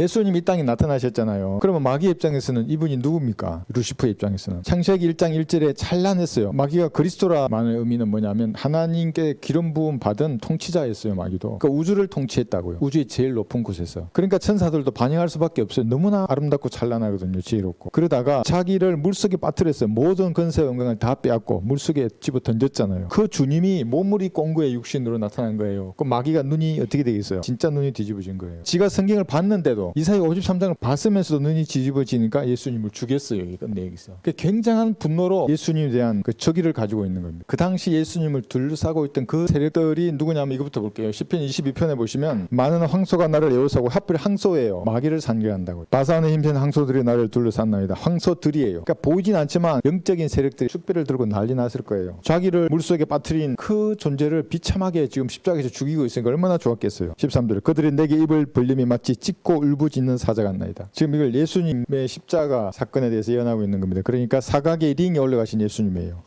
예수님 이 땅에 나타나셨잖아요. 그러면 마귀 입장에서는 이분이 누굽니까? 루시퍼 입장에서는 창세기 1장 1절에 찬란했어요. 마귀가 그리스도라만의 의미는 뭐냐면 하나님께 기름 부음 받은 통치자였어요. 마귀도. 그러니까 우주를 통치했다고요. 우주의 제일 높은 곳에서. 그러니까 천사들도 반영할 수밖에 없어요. 너무나 아름답고 찬란하거든요. 지혜롭고. 그러다가 자기를 물속에 빠뜨렸어요. 모든 건세와 영광을 다 빼앗고 물속에 집어 던졌잖아요. 그 주님이 몸물이 꽁구의 육신으로 나타난 거예요. 그 마귀가 눈이 어떻게 되겠어요? 진짜 눈이 뒤집어진 거예요. 지가 성경을 봤는데도 이사야 53장을 봤으면서도 눈이 뒤집어지니까 예수님을 죽였어요. 이게 끝내 여기서. 그 굉장한 분노로 예수님에 대한 그 적의를 가지고 있는 겁니다. 그 당시 예수님을 둘러싸고 있던 그 세력들이 누구냐면 이거부터 볼게요. 10편 22편에 보시면 많은 황소가 나를 에워싸고 하필 황소예요. 마귀를 산계한다고. 바사안에 힘센 황소들이 나를 둘러쌌나이다. 황소들이에요. 그러니까 보이진 않지만 영적인 세력들이 축배를 들고 난리 났을 거예요. 자기를 물속에 빠뜨린 그 존재를 비참하게 지금 십자가에서 죽이고 있으니까 얼마나 좋았겠어요. 13절 그들이 내게 입을 벌림이 마치 찢고 울부짖는 사자 같나이다. 지금 이걸 예수님의 십자가 사건에 대해서 예언하고 있는 겁니다. 그러니까 사각의 링에 올라가신 예수님이에요.